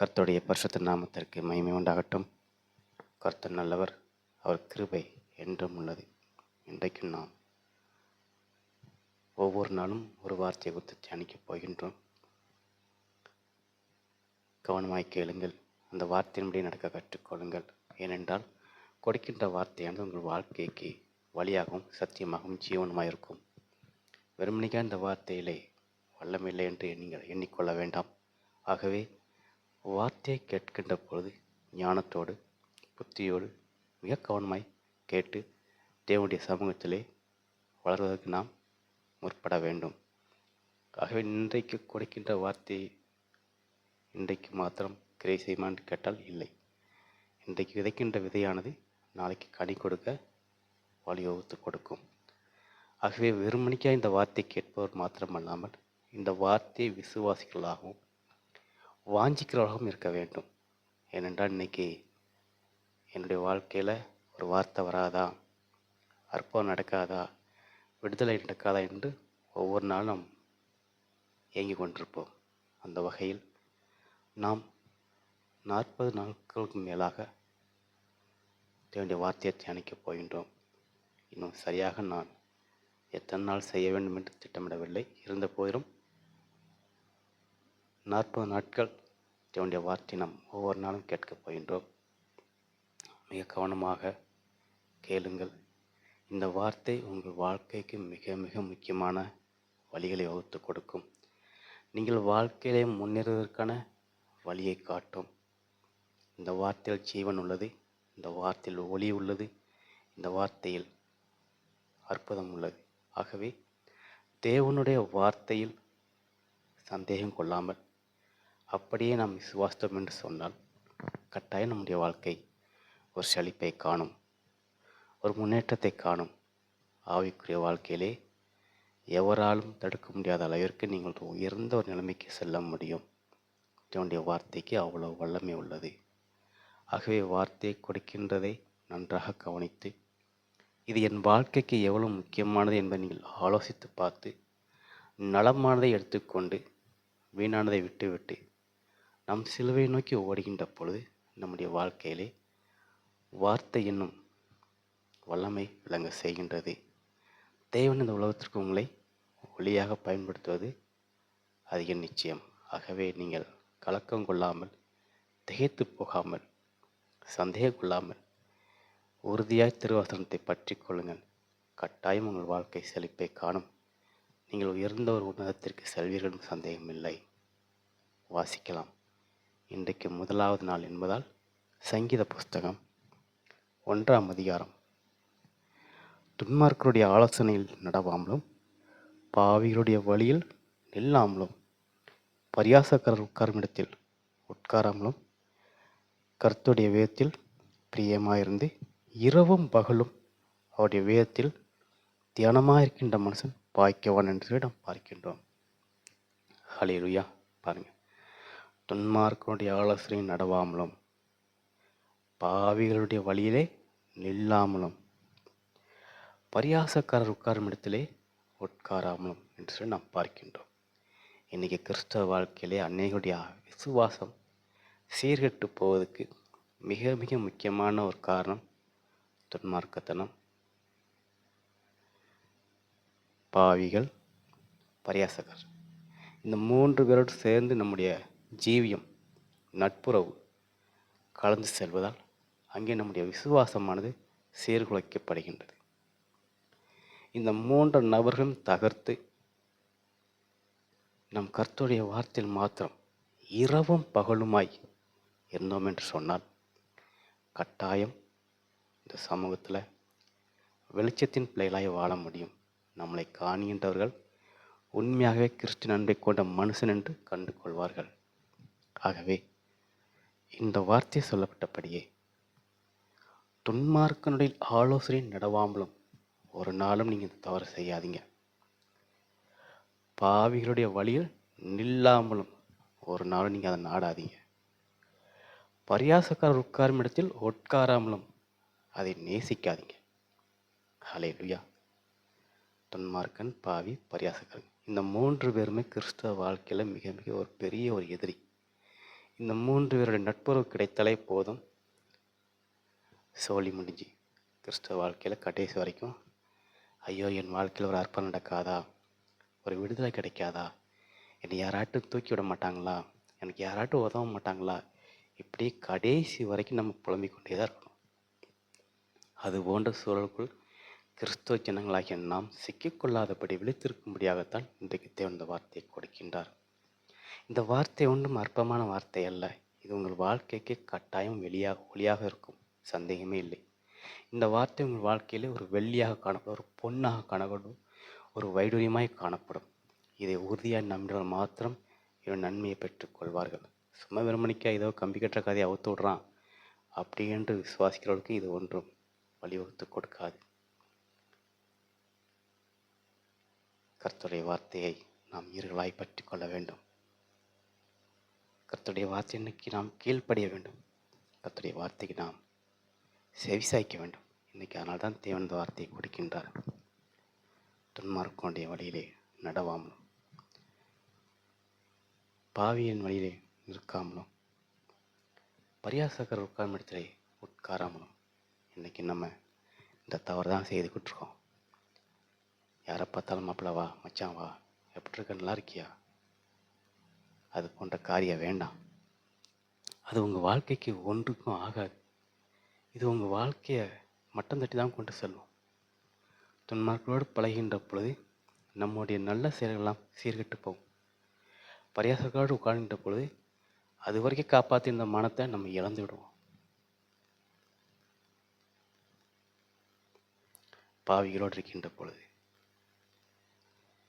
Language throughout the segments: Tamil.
கர்த்தருடைய பரிசுத்த நாமத்திற்கு மகிமை உண்டாகட்டும். கர்த்தர் நல்லவர் அவர் கிருபை என்றும் உள்ளது. இன்றைக்கும் நாம் ஒவ்வொரு நாளும் ஒரு வார்த்தையை குறித்து தியானிக்கப் போகின்றோம். கவனமாய் கேளுங்கள். அந்த வார்த்தையின்படி நடக்க கற்றுக்கொள்ளுங்கள். ஏனென்றால் கொடுக்கின்ற வார்த்தையானது உங்கள் வாழ்க்கைக்கு வழியாகவும் சத்தியமாகவும் ஜீவனமாக இருக்கும். வெறுமனைக்காக இந்த வார்த்தையிலே வல்லமில்லை என்று நீங்கள் எண்ணிக்கொள்ள வேண்டாம். ஆகவே வார்த்தையை கேட்கின்ற பொழுது ஞானத்தோடு புத்தியோடு மிக கவனமாய் கேட்டு தேவனுடைய சமூகத்திலே வளர்வதற்கு நாம் முற்பட வேண்டும். ஆகவே இன்றைக்கு கொடுக்கின்ற வார்த்தை இன்றைக்கு மாத்திரம் கிரை செய்யுமான்னு கேட்டால் இல்லை. இன்றைக்கு விதைக்கின்ற விதையானது நாளைக்கு கனி கொடுக்க வழிவகுத்து கொடுக்கும். ஆகவே வெறுமணிக்காக இந்த வார்த்தை கேட்பவர் மாத்திரமல்லாமல் இந்த வார்த்தையை விசுவாசிகளாகவும் வாஞ்சிக்கிறவர்களாகவும் இருக்க வேண்டும். ஏனென்றால் இன்னைக்கு என்னுடைய வாழ்க்கையில் ஒரு வார்த்தை வராதா? அற்பம் நடக்காதா? விடுதலை நடக்காதா என்று ஒவ்வொரு நாளும் நாம் கொண்டிருப்போம். அந்த வகையில் நாம் நாற்பது நாட்களுக்கு மேலாக தேவனுடைய வார்த்தையை தியானிக்கப் போகின்றோம். இன்னும் சரியாக நான் எத்தனை நாள் செய்ய வேண்டும் என்று திட்டமிடவில்லை. இருந்த போதிலும் நாற்பது நாட்கள் தேவனுடைய வார்த்தை நாம் ஒவ்வொரு நாளும் கேட்கப் போகின்றோம். மிக கவனமாக கேளுங்கள். இந்த வார்த்தை உங்கள் வாழ்க்கைக்கு மிக மிக முக்கியமான வழிகளை வகுத்து கொடுக்கும். நீங்கள் வாழ்க்கையிலே முன்னேறுவதற்கான வழியை காட்டும். இந்த வார்த்தையில் ஜீவன் உள்ளது இந்த வார்த்தையில் ஒளி உள்ளது இந்த வார்த்தையில் அற்புதம் உள்ளது. ஆகவே தேவனுடைய வார்த்தையில் சந்தேகம் கொள்ளாமல் அப்படியே நாம் விசுவாசித்தோம் என்று சொன்னால் கட்டாயம் நம்முடைய வாழ்க்கை ஒரு செழிப்பை காணும் ஒரு முன்னேற்றத்தை காணும். ஆவிக்குரிய வாழ்க்கையிலே எவராலும் தடுக்க முடியாத அளவிற்கு நீங்கள் உயர்ந்த ஒரு நிலைமைக்கு செல்ல முடியும். தேவனுடைய வார்த்தைக்கு அவ்வளோ வல்லமை உள்ளது. ஆகவே வார்த்தை கொடுக்கின்றதை நன்றாக கவனித்து இது என் வாழ்க்கைக்கு எவ்வளவு முக்கியமானது என்பதை நீங்கள் ஆலோசித்து பார்த்து நலமானதை எடுத்துக்கொண்டு வீணானதை விட்டுவிட்டு நம் சிலுவை நோக்கி ஓடுகின்ற பொழுது நம்முடைய வாழ்க்கையிலே வார்த்தை என்னும் வல்லமை விளங்க செய்கின்றது. தேவன் இந்த உலகத்திற்கு உங்களை ஒளியாக பயன்படுத்துவது அதிக நிச்சயம். ஆகவே நீங்கள் கலக்கம் கொள்ளாமல் திகைத்து போகாமல் சந்தேகம் கொள்ளாமல் உறுதியாய் திருவசனத்தை பற்றி கொள்ளுங்கள். கட்டாயம் உங்கள் வாழ்க்கை செழிப்பை காணும். நீங்கள் உயர்ந்த ஒரு உன்னதத்திற்கு செல்வீர்களும் சந்தேகமில்லை. வாசிக்கலாம். இன்றைக்கு முதலாவது நாள் என்பதால் சங்கீத புஸ்தகம் ஒன்றாம் அதிகாரம். துன்மார்க்கருடைய ஆலோசனையில் நடவாமலும் பாவிகளுடைய வழியில் நில்லாமலும் பரியாசக்காரர் உட்காருமிடத்தில் உட்காராமலும் கர்த்துடைய வேதத்தில் பிரியமாயிருந்து இரவும் பகலும் அவருடைய வேதத்தில் தியானமாக இருக்கின்ற மனுஷன் பாய்க்கவான் என்று நாம் பார்க்கின்றோம். ஹலேலுயா பாருங்கள் துன்மார்க்கனுடைய ஆலோசனை நடவாமலும் பாவிகளுடைய வழியிலே நில்லாமலும் பரியாசக்காரர் உட்காரும் இடத்திலே உட்காராமலும் என்று சொல்லி நாம் பார்க்கின்றோம். இன்றைக்கி கிறிஸ்தவ வாழ்க்கையிலே அன்னைகளுடைய விசுவாசம் சீர்கெட்டு போவதற்கு மிக மிக முக்கியமான ஒரு காரணம் துன்மார்க்கத்தனம். பாவிகள் பரியாசகர். இந்த மூன்று பேரோடு சேர்ந்து நம்முடைய ஜீவியம் நட்புறவு கலந்து செல்வதால் அங்கே நம்முடைய விசுவாசமானது சீர்குலைக்கப்படுகின்றது. இந்த மூன்று நபர்களும் தகர்த்து நம் கர்த்துடைய வார்த்தையில் மாத்திரம் இரவும் பகலுமாய் இருந்தோம் என்று சொன்னால் கட்டாயம் இந்த சமூகத்தில் வெளிச்சத்தின் பிள்ளைகளாய் வாழ முடியும். நம்மளை காணுகின்றவர்கள் உண்மையாகவே கிறிஸ்டின் அன்பை கொண்ட மனுஷன் என்று கண்டு கொள்வார்கள் ஆகவே இந்த வார்த்தை சொல்லப்பட்டபடியே துன்மார்க்கனுடைய ஆலோசனை நடவாமலும் ஒரு நாளும் நீங்கள் இந்த தவறு செய்யாதீங்க. பாவிகளுடைய வழியில் நில்லாமலும் ஒரு நாளும் நீங்கள் அதை நாடாதீங்க. பரியாசக்காரர் உட்காரும் இடத்தில் உட்காராமலும் அதை நேசிக்காதீங்க. ஹலே லுயா துன்மார்க்கன் பாவி பரியாசக்காரன். இந்த மூன்று பேருமே கிறிஸ்தவ வாழ்க்கையில் மிக மிக ஒரு பெரிய ஒரு எதிரி. இந்த மூன்று பேருடைய நட்புறவு கிடைத்தாலே போதும். சோழி முடிஞ்சு. கிறிஸ்தவ வாழ்க்கையில் கடைசி வரைக்கும் ஐயோ என் வாழ்க்கையில் ஒரு அர்ப்பணம் நடக்காதா? ஒரு விடுதலை கிடைக்காதா? என்னை யாராட்டும் தூக்கி விட மாட்டாங்களா? எனக்கு யாராட்டும் உதவ மாட்டாங்களா? இப்படி கடைசி வரைக்கும் நம்ம புலம்பிக் கொண்டே தான் இருக்கணும். அது போன்ற சூழலுக்குள் கிறிஸ்துவ ஜனங்களாகிய நாம் சிக்கிக்கொள்ளாதபடி விழித்திருக்கும்படியாகத்தான் இன்றைக்கு தேவன் இந்த வார்த்தையை கொடுக்கின்றார். இந்த வார்த்தை ஒன்றும் அற்பமான வார்த்தை அல்ல. இது உங்கள் வாழ்க்கைக்கு கட்டாயம் வெளியாக ஒளியாக இருக்கும். சந்தேகமே இல்லை. இந்த வார்த்தை உங்கள் வாழ்க்கையிலே ஒரு வெள்ளியாக காணப்படும் ஒரு பொன்னாக காணப்படும் ஒரு வைடூரியமாய் காணப்படும். இதை உறுதியாக நம்பினால் மாத்திரம் இவன் நன்மையை பெற்றுக்கொள்வார்கள் சும்மா வெறுமணிக்கா ஏதோ கம்பி கட்டுற கதையை அவுத்து விட்றான். அப்படி என்று விசுவாசிக்கிறவர்களுக்கு இது ஒன்றும் வழிவகுத்து கொடுக்காது. கர்த்தருடைய வார்த்தையை நாம் ஈர்களாய் பற்றி கொள்ள வேண்டும். கர்த்தருடைய வார்த்தை இன்னைக்கு நாம் கீழ்ப்படிய வேண்டும். கர்த்தருடைய வார்த்தைக்கு நாம் செவிசாய்க்க வேண்டும். இன்றைக்கி அதனால் தான் தேவன் இந்த வார்த்தையை கொடுக்கின்றார். துன்மார்க்கனுடைய வழியிலே நடவாமலும் பாவியின் வழியிலே நிற்காமலும் பரியாசகர் உட்கார்ந்த இடத்திலே உட்காராமலும் இன்னைக்கு நம்ம இந்த தவறு தான் செய்து இருக்கோம் யாரை பார்த்தாலும் மாப்பிள்ளவா மச்சான் வா எப்படி இருக்க நல்லா இருக்கியா? அது போன்ற காரியம் வேண்டாம். அது உங்கள் வாழ்க்கைக்கு ஒன்றுக்கும் ஆகாது. இது உங்கள் வாழ்க்கையை மட்டம் தட்டி தான் கொண்டு செல்லும். துன்மார்களோடு பழகின்ற பொழுது நம்முடைய நல்ல செயல்களெல்லாம் சீர்கெட்டு போகும். பரியாசர்களோடு உட்கார்கின்ற பொழுது அது வரைக்கும் காப்பாற்றிருந்த மனத்தை நம்ம இழந்து விடுவோம். பாவிகளோடு இருக்கின்ற பொழுது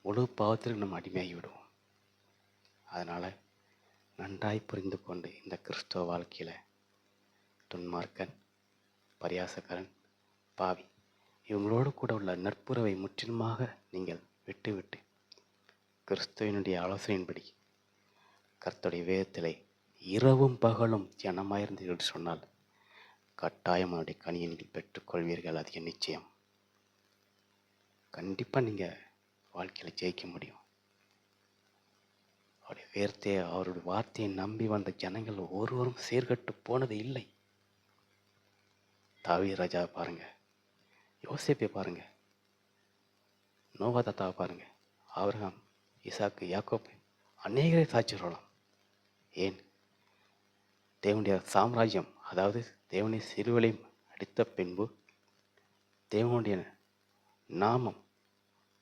முழு பாவத்திற்கு நம்ம அடிமையாகி விடுவோம். அதனால் நன்றாய் புரிந்து கொண்டு இந்த கிறிஸ்தவ வாழ்க்கையில் துன்மார்க்கன் பரியாசக்காரன் பாவி இவங்களோடு கூட உள்ள நட்புறவை முற்றிலுமாக நீங்கள் விட்டுவிட்டு கிறிஸ்துவனுடைய ஆலோசனையின்படி கர்த்தருடைய வேதத்திலே இரவும் பகலும் தியானமாயிருந்து என்று சொன்னால் கட்டாயம் அவருடைய கனியை நீங்கள் பெற்றுக்கொள்வீர்கள். அதிக நிச்சயம். கண்டிப்பாக நீங்கள் வாழ்க்கையில் ஜெயிக்க முடியும். அவருடைய வேர்த்தே அவருடைய வார்த்தையை நம்பி வந்த ஜனங்கள் ஒருவரும் சீர்கட்டு போனது இல்லை. தாவி ராஜாவை பாருங்க. யோசிப்பை பாருங்க. நோவா தாத்தாவை பாருங்க. ஆபிரகாம் இசாக்கு யாக்கோப் அநேகரை சாட்சி சொல்லலாம் ஏன்? தேவனுடைய சாம்ராஜ்யம் அதாவது தேவனை சிறுவலையும் அடித்த பின்பு தேவனுடைய நாமம்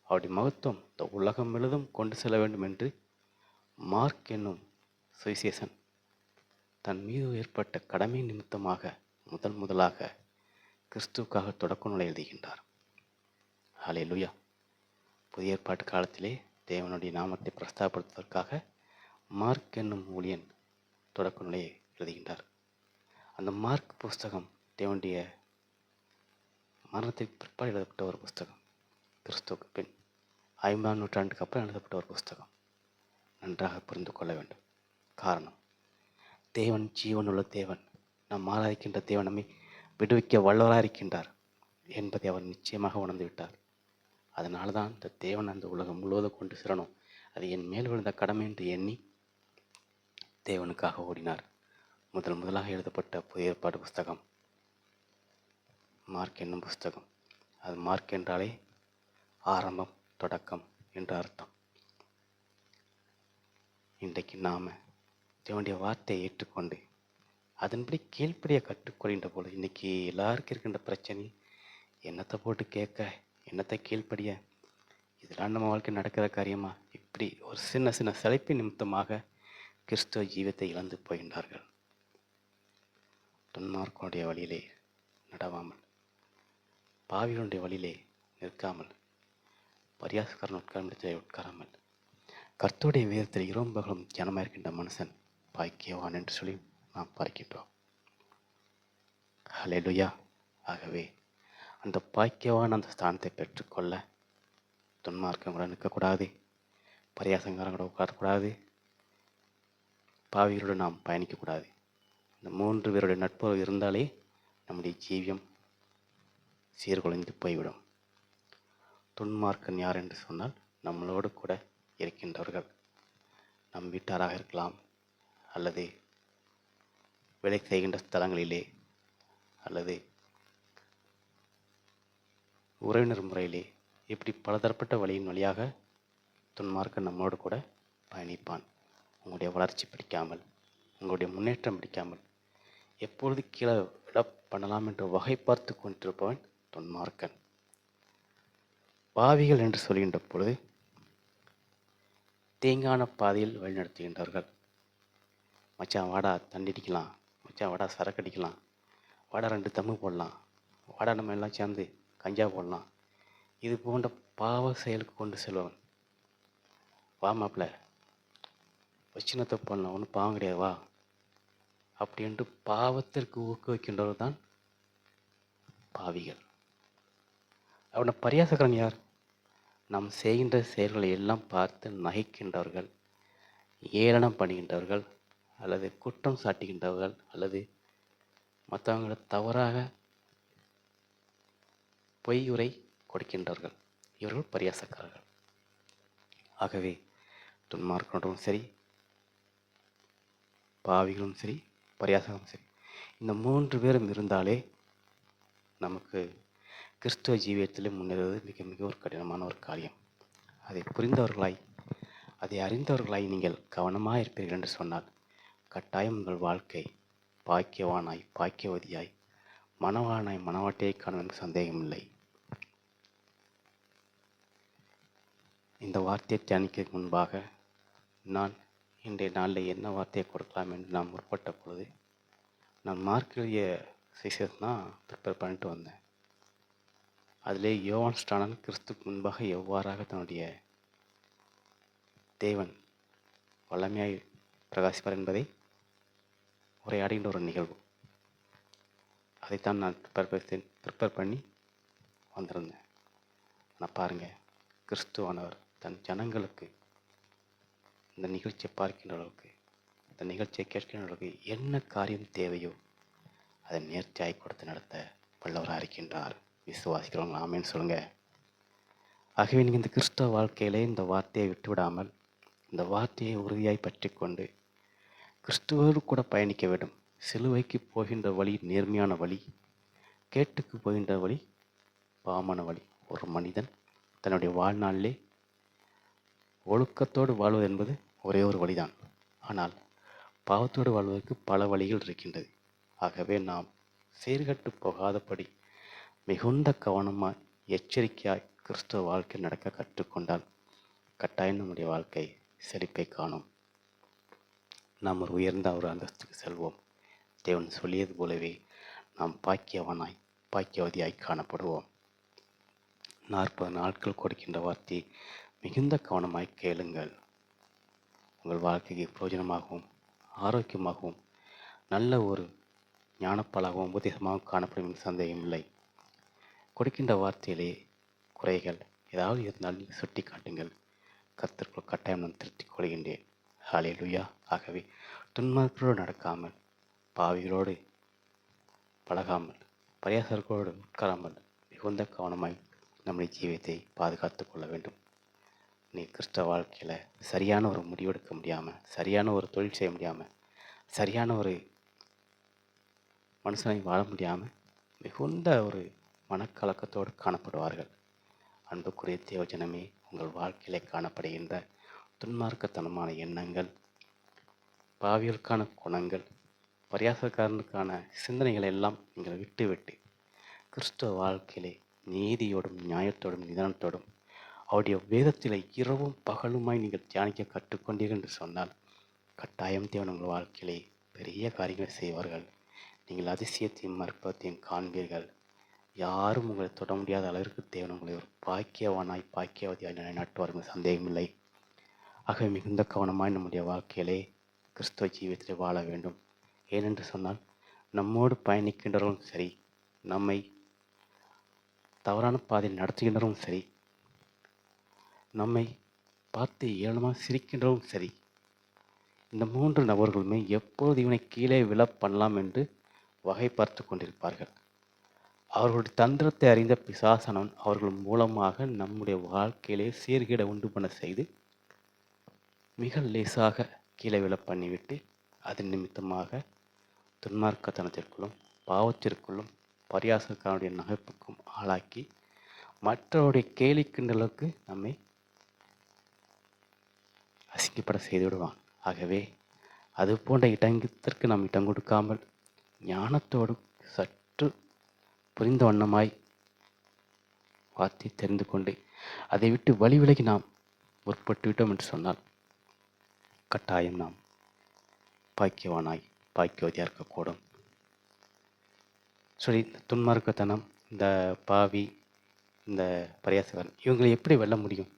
அவருடைய மகத்துவம் இந்த உலகம் முழுதும் கொண்டு செல்ல வேண்டும் என்று மார்க் என்னும் சுவிசேஷன் தன் மீது ஏற்பட்ட கடமை நிமித்தமாக முதல் முதலாக கிறிஸ்துவுக்காக தொடக்க நூலை எழுதுகின்றார். ஹலே லுயா புதிய ஏற்பாட்டு காலத்திலே தேவனுடைய நாமத்தை பிரஸ்தாபடுத்துவதற்காக மார்க் என்னும் ஊழியன் தொடக்க நூலை எழுதுகின்றார். அந்த மார்க் புஸ்தகம் தேவனுடைய மரணத்துக்கு பிற்பாடு எழுதப்பட்ட ஒரு புஸ்தகம். கிறிஸ்துவுக்கு பின் ஐம்பதாம் நூற்றாண்டுக்கு அப்புறம் எழுதப்பட்ட ஒரு புஸ்தகம். நன்றாக புரிந்து கொள்ள வேண்டும். காரணம் தேவன் ஜீவனுள்ள தேவன். நாம் ஆராதிக்கின்ற தேவன் நம்மை விடுவிக்க வல்லவராக இருக்கின்றார் என்பதை அவர் நிச்சயமாக உணர்ந்து விட்டார் அதனால தான் இந்த தேவன் அந்த உலகம் முழுவதும் கொண்டு சிறனும் அது என் மேல் விழுந்த கடமை என்று எண்ணி தேவனுக்காக ஓடினார். முதல் முதலாக எழுதப்பட்ட புதிய ஏற்பாடு புஸ்தகம். மார்க் என்னும் புஸ்தகம். அது மார்க் என்றாலே ஆரம்பம் தொடக்கம் என்று அர்த்தம். இன்றைக்கு நாம் தேவனுடைய வார்த்தையை ஏற்றுக்கொண்டு அதன்படி கீழ்ப்படிய கற்றுக்கொள்கின்ற போல இன்றைக்கி எல்லாருக்கும் இருக்கின்ற பிரச்சனை என்னத்தை போட்டு கேட்க என்னத்தை கீழ்ப்படிய இதெல்லாம் நம்ம வாழ்க்கை நடக்கிற காரியமா? இப்படி ஒரு சின்ன சின்ன சிலைப்பு நிமித்தமாக கிறிஸ்துவ ஜீவத்தை இழந்து போகின்றார்கள். துன்மார்க்கனுடைய வழியிலே நடவாமல் பாவிகளுடைய வழியிலே நிற்காமல் பரியாசக்காரன் உட்கார உட்காராமல் கர்த்தருடைய வேதத்தில் இரம்பகலும் ஜனமாக இருக்கின்ற மனுஷன் பாக்கியவான் என்று சொல்லி நாம் பார்க்கின்றோம். ஹலெலுயா ஆகவே அந்த பாக்கியவான் அந்த ஸ்தானத்தை பெற்றுக்கொள்ள துன்மார்க்கம் கூட நிற்கக்கூடாது. பரியாசங்காரங்களோட உட்காரக்கூடாது. பாவிகளோடு நாம் பயணிக்கக்கூடாது. இந்த மூன்று பேருடைய நட்புறவு இருந்தாலே நம்முடைய ஜீவியம் சீர்குலைந்து போய்விடும். துன்மார்க்கன் யார் என்று சொன்னால் நம்மளோடு கூட இருக்கின்றவர்கள். நம் வீட்டாராக இருக்கலாம் அல்லது வேலை செய்கின்ற ஸ்தலங்களிலே அல்லது உறவினர் முறையிலே இப்படி பலதரப்பட்ட வழியின் வழியாக துன்மார்க்க நம்மோடு கூட பயணிப்பான். உங்களுடைய வளர்ச்சி பிடிக்காமல் உங்களுடைய முன்னேற்றம் பிடிக்காமல் எப்பொழுது கீழே விட பண்ணலாம் என்று வகை பார்த்து கொண்டிருப்பவன் துன்மார்க்கன். பாவிகள் என்று சொல்கின்ற பொழுது தேங்கான பாதையில் வழிநடத்துகின்றார்கள் மச்சான் வாடா தண்ணி அடிக்கலாம். மச்சான் வாடா சரக்கு அடிக்கலாம். வாடா ரெண்டு தம்மு போடலாம். வாடா நம்ம எல்லாம் சேர்ந்து கஞ்சா போடலாம். இது போன்ற பாவ செயலுக்கு கொண்டு செல்வன் வா மாப்பிள்ள. வச்சினத்தை பண்ணலாம் ஒன்றும் பாவம் கிடையாது. வா. அப்படின்ட்டு பாவத்திற்கு ஊக்குவிக்கின்றவர் தான் பாவிகள். அவனை பரியாசக்காரன் யார்? நாம் செய்கின்ற செயல்களை எல்லாம் பார்த்து நகைக்கின்றவர்கள் ஏளனம் பண்ணுகின்றவர்கள் அல்லது குற்றம் சாட்டுகின்றவர்கள் அல்லது மற்றவங்களை தவறாக பொய்யுரை கொடுக்கின்றார்கள் இவர்கள் பரியாசக்காரர்கள். ஆகவே துன்மார்க்கனும் சரி பாவிகளும் சரி பரியாசமும் சரி இந்த மூன்று பேரும் இருந்தாலே நமக்கு கிறிஸ்துவ ஜீவியத்தில் முன்னேறுவது மிக மிக ஒரு கடினமான ஒரு காரியம். அதை புரிந்தவர்களாய் அதை அறிந்தவர்களாய் நீங்கள் கவனமாக இருப்பீர்கள் என்று சொன்னால் கட்டாயம் உங்கள் வாழ்க்கை பாக்கியவானாய் பாக்கியவதியாய் மனவானாய் மனவாட்டியை காணும் சந்தேகமில்லை. இந்த வார்த்தையை தியானிக்க முன்பாக நான் இன்றைய நாளில் என்ன வார்த்தையை கொடுக்கலாம் என்று நான் முற்பட்ட பொழுது நான் மார்க் எழுதிய தான் ப்ரிப்பேர் பண்ணிட்டு வந்தேன். அதிலே யோவான் ஸ்டானன் கிறிஸ்துக்கு முன்பாக எவ்வாறாக தன்னுடைய தேவன் வல்லமையாய் பிரகாசிப்பார் என்பதை உரையாடுகின்ற ஒரு நிகழ்வு. அதைத்தான் நான் ப்ரிப்பேர் ப்ரிப்பேர் பண்ணி வந்திருந்தேன். ஆனால் பாருங்கள் கிறிஸ்துவானவர் தன் ஜனங்களுக்கு இந்த நிகழ்ச்சியை பார்க்கின்ற அளவுக்கு இந்த நிகழ்ச்சியை கேட்கின்ற அளவுக்கு என்ன காரியம் தேவையோ அதை நேர்த்தியாய் கொடுத்து நடத்த வல்லவராக இருக்கின்றார் விசுவாசிக்கிறவங்க ஆமேன்னு சொல்லுங்கள் ஆகவே நீங்கள் இந்த கிறிஸ்தவ வாழ்க்கையிலே இந்த வார்த்தையை விட்டுவிடாமல் இந்த வார்த்தையை உறுதியாய் பற்றி கொண்டு கிறிஸ்துவோடு கூட பயணிக்க வேண்டும். சிலுவைக்கு போகின்ற வழி நேர்மையான வழி கேட்டுக்கு போகின்ற வழி பாவமான வழி. ஒரு மனிதன் தன்னுடைய வாழ்நாளிலே ஒழுக்கத்தோடு வாழ்வது என்பது ஒரே ஒரு வழிதான். ஆனால் பாவத்தோடு வாழ்வதற்கு பல வழிகள் இருக்கின்றது. ஆகவே நாம் சீர்கட்டு போகாதபடி மிகுந்த கவனமாய் எச்சரிக்கையாய் கிறிஸ்துவ வாழ்க்கை நடக்க கற்றுக்கொண்டால் கட்டாயம் நம்முடைய வாழ்க்கை செழிப்பை காணும். நாம் ஒரு உயர்ந்த ஒரு அந்தஸ்துக்கு செல்வோம். தேவன் சொல்லியது போலவே நாம் பாக்கியவனாய் பாக்கியவதியாய் காணப்படுவோம். நாற்பது நாட்கள் கொடுக்கின்ற வார்த்தை மிகுந்த கவனமாய் கேளுங்கள். உங்கள் வாழ்க்கைக்கு பிரயோஜனமாகவும் ஆரோக்கியமாகவும் நல்ல ஒரு ஞானப்பாலாகவும் உபதேசமாகவும் காணப்படும் என்று சந்தேகமில்லை. கொடுக்கின்ற வார்த்தையிலே குறைகள். ஏதாவது இருந்தால் நீங்கள் சுட்டி காட்டுங்கள் கத்திற்குள் கட்டாயம் நான் திருத்திக் கொள்கின்றேன். ஹாலே லுயா ஆகவே துன்மார்களோடு நடக்காமல் பாவிகளோடு பழகாமல் பரியாசர்களோடு உட்காராமல் மிகுந்த கவனமாய் நம்முடைய ஜீவியத்தை பாதுகாத்து கொள்ள வேண்டும். நீ கிறிஸ்தவ வாழ்க்கையில் சரியான ஒரு முடிவெடுக்க முடியாமல் சரியான ஒரு தொழில் செய்ய முடியாமல் சரியான ஒரு மனுஷனை வாழ முடியாமல் மிகுந்த ஒரு மனக்கலக்கத்தோடு காணப்படுவார்கள். அன்புக்குரிய தேவஜனமே உங்கள் வாழ்க்கையிலே காணப்படுகின்ற துன்மார்க்கத்தனமான எண்ணங்கள் பாவியலுக்கான குணங்கள் பரியாசக்காரனுக்கான சிந்தனைகளை எல்லாம் நீங்கள் விட்டுவிட்டு கிறிஸ்துவ வாழ்க்கையிலே நீதியோடும் நியாயத்தோடும் நிதானத்தோடும் அவருடைய வேதத்தில் இரவும் பகலுமாய் நீங்கள் தியானிக்க கற்றுக்கொண்டீர்கள் என்று சொன்னால் கட்டாயம் தேவன் உங்கள் வாழ்க்கையிலே பெரிய காரியங்களை செய்வார்கள். நீங்கள் அதிசயத்தையும் அற்பத்தையும் காண்பீர்கள். யாரும் உங்களை தொட முடியாத அளவிற்கு தேவன் உங்களை ஒரு பாக்கியவானாய் பாக்கியவதியாய் நிலைநாட்டுவார்கள் சந்தேகமில்லை. ஆகவே மிகுந்த கவனமாய் நம்முடைய வாழ்க்கையிலே கிறிஸ்துவ ஜீவியத்திலே வாழ வேண்டும். ஏனென்று சொன்னால் நம்மோடு பயணிக்கின்றவர்களும் சரி நம்மை தவறான பாதையில் நடத்துகின்றவரும் சரி நம்மை பார்த்து ஏளனமாக சிரிக்கின்றவரும் சரி இந்த மூன்று நபர்களுமே எப்போது இவனை கீழே விழ பண்ணலாம் என்று வகை பார்த்து கொண்டிருப்பார்கள். அவர்களுடைய தந்திரத்தை அறிந்த பிசாசனன் அவர்கள் மூலமாக நம்முடைய வாழ்க்கையிலே சீர்கேட உண்டு பண்ண செய்து மிக லேசாக கீழே விழ பண்ணிவிட்டு அதன் நிமித்தமாக துன்மார்க்கத்தனத்திற்குள்ளும் பாவத்திற்குள்ளும் பரியாசக்காரனுடைய நகைப்புக்கும் ஆளாக்கி மற்றவருடைய கேலி கிண்டலுக்கு நம்மை அசிங்கப்பட செய்து விடுவான். ஆகவே அது போன்ற இடங்கத்திற்கு நாம் இடம் கொடுக்காமல் ஞானத்தோடு சற்று புரிந்த வண்ணமாய் வார்த்தை தெரிந்து கொண்டு அதை விட்டு வழி விலகி நாம் முற்பட்டு விட்டோம் என்று சொன்னால் கட்டாயம் நாம் பாக்கியவானாய் பாக்கியவதியாக இருக்கக்கூடும். சொல்லி இந்த துன்மார்க்கத்தனம் இந்த பாவி இந்த பரியாசகன் இவங்களை எப்படி வெல்ல முடியும்?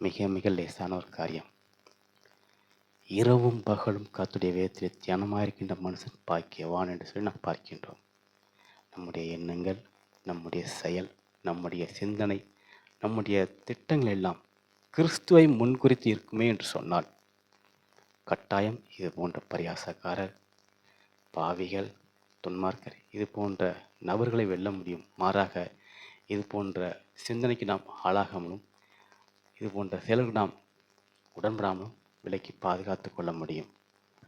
மிக மிக லேசான ஒரு காரியம். இரவும் பகலும் காத்துடைய வேதத்தில் தியானமாக இருக்கின்ற மனுஷன் பாக்கியவான் என்று சொல்லி நாம் பார்க்கின்றோம். நம்முடைய எண்ணங்கள் நம்முடைய செயல் நம்முடைய சிந்தனை நம்முடைய திட்டங்கள் எல்லாம் கிறிஸ்துவை முன்குறித்து இருக்குமே என்று சொன்னால் கட்டாயம் இது போன்ற பரியாசக்காரர் பாவிகள் துன்மார்க்கர் இது போன்ற நபர்களை வெல்ல முடியும். மாறாக இது போன்ற சிந்தனைக்கு நாம் ஆளாகாமலும் இது போன்ற செயலுக்கு நாம் உடன்படாமலும் விலக்கி பாதுகாத்து கொள்ள முடியும்.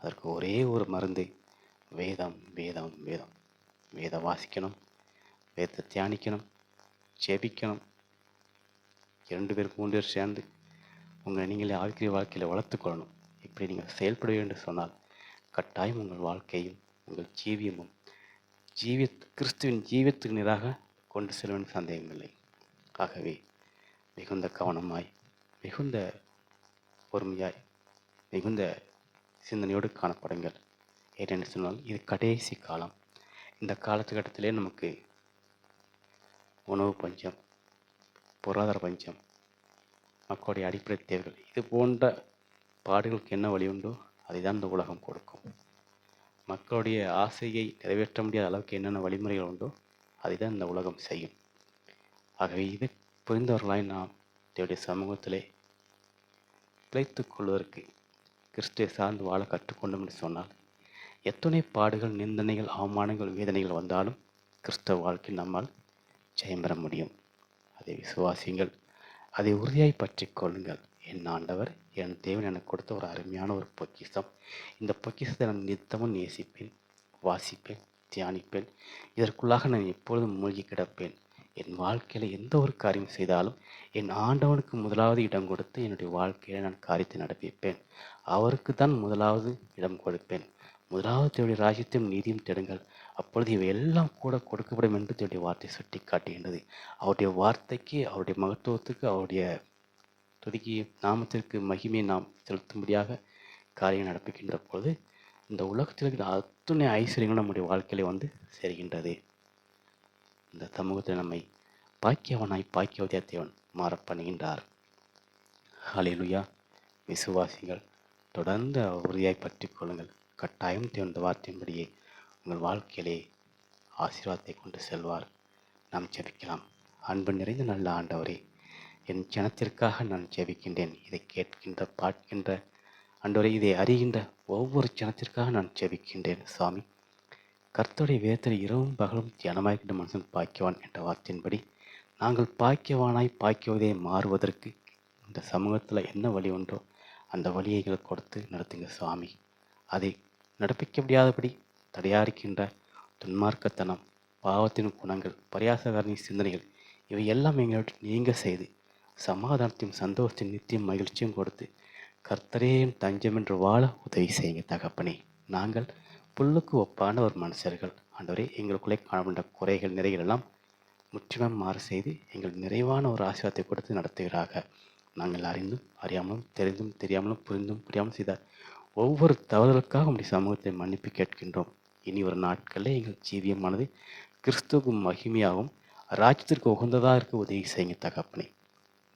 அதற்கு ஒரே ஒரு மருந்து வேதம் வேதம் வேதம். வேதம் வாசிக்கணும் வேதத்தை தியானிக்கணும் ஜெபிக்கணும் இரண்டு பேர் மூன்று பேர் சேர்ந்து உங்களை நீங்களே ஆவிக்கிற வாழ்க்கையில் வளர்த்துக்கொள்ளணும் இப்படி நீங்கள் செயல்பட வேண்டும் சொன்னால் கட்டாயம் உங்கள் வாழ்க்கையும் உங்கள் ஜீவியமும் ஜீவிய கிறிஸ்துவின் ஜீவியத்துக்கு நேராக கொண்டு செல்வேன் சந்தேகமில்லை ஆகவே மிகுந்த கவனமாய் மிகுந்த பொறுமையாய் மிகுந்த சிந்தனையோடு காணப்படுங்கள் ஏனென்று சொன்னால் இது கடைசி காலம் இந்த காலத்துக்கட்டத்திலே நமக்கு உணவு பஞ்சம் பொருளாதார பஞ்சம் மக்களுடைய அடிப்படை தேவைகள் இது போன்ற பாடுகளுக்கு என்ன வழி உண்டோ அதை தான் இந்த உலகம் கொடுக்கும். மக்களுடைய ஆசையை நிறைவேற்ற முடியாத அளவுக்கு என்னென்ன வழிமுறைகள் உண்டோ அதை தான் இந்த உலகம் செய்யும். ஆகவே இது புரிந்தவர்களாய் நாம் தேவடைய சமூகத்திலே பிழைத்து கொள்வதற்கு கிறிஸ்துவை சார்ந்து வாழ கற்றுக்கொண்டோம் என்று சொன்னால் எத்தனை பாடுகள் நிந்தனைகள் அவமானங்கள் வேதனைகள் வந்தாலும் கிறிஸ்தவ வாழ்க்கை நம்மால் ஜெயம் பெற முடியும். அதை விசுவாசியுங்கள். அதை உறுதியாய் பற்றி கொள்ளுங்கள். என் ஆண்டவர் என் தேவன் எனக்கு கொடுத்த ஒரு அருமையான ஒரு பொக்கிஷம். இந்த பொக்கிஷத்தை நான் நித்தமும் நேசிப்பேன் வாசிப்பேன் தியானிப்பேன். இதற்குள்ளாக நான் எப்பொழுதும் மூழ்கி கிடப்பேன். என் வாழ்க்கையில் எந்த ஒரு காரியம் செய்தாலும் என் ஆண்டவனுக்கு முதலாவது இடம் கொடுத்து என்னுடைய வாழ்க்கையில் நான் காரியத்தை நடப்பிப்பேன். அவருக்கு தான் முதலாவது இடம் கொடுப்பேன். முதலாவது தேவடைய ராஜ்யத்தையும் நீதியும் தேடுங்கள். அப்பொழுது இவை எல்லாம் கூட கொடுக்கப்படும் என்று தேவடைய வார்த்தை சுட்டி காட்டுகின்றது அவருடைய வார்த்தைக்கு அவருடைய மகத்துவத்துக்கு அவருடைய துதிக்கு நாமத்திற்கு மகிமையை நாம் செலுத்தும்படியாக காரியம் நடப்பிக்கின்ற பொழுது இந்த உலகத்தில் இருக்கிற அத்துணை ஐஸ்வர்யங்களும் நம்முடைய வாழ்க்கையில வந்து சேர்கின்றது. இந்த சமூகத்தில் நம்மை பாக்கியவனாய் பாக்கியவதியா தேவன் மாறப் ஹலிலுயா விசுவாசிகள் தொடர்ந்து உறுதியாய் பற்றிக் கொள்ளுங்கள். கட்டாயம் தேவன் இந்த வார்த்தையின்படியே உங்கள் வாழ்க்கையிலே ஆசீர்வாதத்தை கொண்டு செல்வார். நாம் ஜெபிக்கலாம். அன்பு நிறைந்த நல்ல ஆண்டவரே என் ஜனத்திற்காக நான் ஜெபிக்கின்றேன். இதை கேட்கின்ற பார்க்கின்ற அன்றவரை இதை அறிகின்ற ஒவ்வொரு ஜனத்திற்காக நான் ஜெபிக்கின்றேன் சுவாமி. கர்த்தருடைய வேதத்தில் இரவும் பகலும் தியானமாகின்ற மனுஷன் பாக்கியவான் என்ற வார்த்தையின்படி நாங்கள் பாக்கியவானாய் பாக்கியவதே மாறுவதற்கு இந்த சமூகத்தில் என்ன வழி உண்டோ அந்த வழியை எங்களுக்கு கொடுத்து நடத்துங்க சுவாமி. அதை நடப்பிக்க முடியாதபடி தடையாரிக்கின்ற துன்மார்க்கத்தனம் பாவத்தின் குணங்கள் பரியாசகாரனின் சிந்தனைகள் இவை எல்லாம் எங்களோட நீங்க செய்து சமாதானத்தையும் சந்தோஷத்தையும் நித்தியம் மகிழ்ச்சியும் கொடுத்து கர்த்தரேயும் தஞ்சம் என்று வாழ உதவி செய்யுங்க தகப்பனே. நாங்கள் புல்லுக்கு ஒப்பான ஒரு மனுஷர்கள். ஆண்டவரே எங்களுக்குள்ளே காணப்பட்ட குறைகள் நிறைகள் எல்லாம் முற்றிலும் மாறு செய்து எங்கள் நிறைவான ஒரு ஆசீர்வாதத்தை கொடுத்து நடத்துகிறாக நாங்கள் அறிந்தும் அறியாமலும் தெரிந்தும் தெரியாமலும் புரிந்தும் புரியாமல் செய்த ஒவ்வொரு தவறுகளுக்காக உடைய சமூகத்தை மன்னிப்பு கேட்கின்றோம். இனி ஒரு நாட்களில் எங்கள் ஜீவியமானது கிறிஸ்துவுக்கும் மகிமையாகவும் ராஜ்யத்திற்கு உகந்ததாக இருக்க உதவி செய்யுங்க தகப்பனே.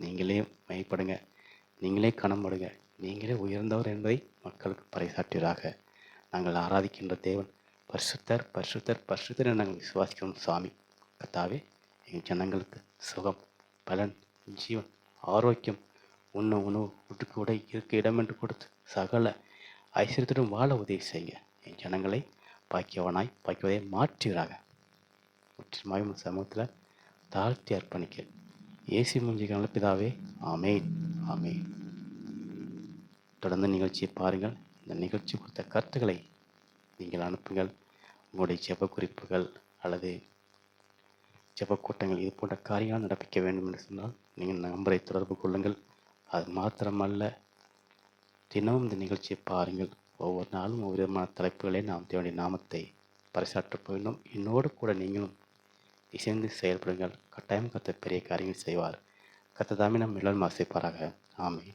நீங்களே மைப்படுங்க நீங்களே கணம்படுங்க நீங்களே உயர்ந்தவர் என்பதை மக்களுக்கு பறைசாற்றுவதாக நாங்கள் ஆராதிக்கின்ற தேவன் பரிசுத்தர் பரிசுத்தர் பரிசுத்தர் என நாங்கள் விசுவாசிக்கிறோம் சாமி கத்தாவே எங்கள் ஜனங்களுக்கு சுகம் பலன் ஜீவன் ஆரோக்கியம் உண்ண உணவு உடுக்கு உடை இருக்க இடம் என்று கொடுத்து சகல ஐஸ்வர்யத்துடன் வாழ உதவி செய்யுங்க என் ஜனங்களை பாக்கியவனாய் பாக்கியவதை மாற்றுகிறாங்க முற்றிலுமாய் சமூகத்தில் தாழ்த்தி அர்ப்பணிக்க. ஏசி முஞ்சிக்கான பிதாவே ஆமேன் ஆமேன். தொடர்ந்து நிகழ்ச்சியை பாருங்கள். இந்த நிகழ்ச்சி குறித்த கருத்துக்களை நீங்கள் அனுப்புங்கள். உங்களுடைய ஜெப குறிப்புகள் அல்லது ஜெப கூட்டங்கள் இது போன்ற காரியங்கள் நடப்பிக்க வேண்டும் என்று சொன்னால் நீங்கள் நம்பரை தொடர்பு கொள்ளுங்கள். அது மாத்திரமல்ல தினமும் இந்த நிகழ்ச்சியை பாருங்கள். ஒவ்வொரு நாளும் ஒவ்வொரு விதமான தலைப்புகளை நாம் தேவனுடைய நாமத்தை பறைசாற்றப் போகிறோம் என்னோடு கூட நீங்களும் இசைந்து செயல்படுங்கள். கட்டாயம் கத்த பெரிய காரியங்கள் செய்வார். கத்ததாமே நம் எல்லாரும் ஆசைப்பாராக. ஆமென்.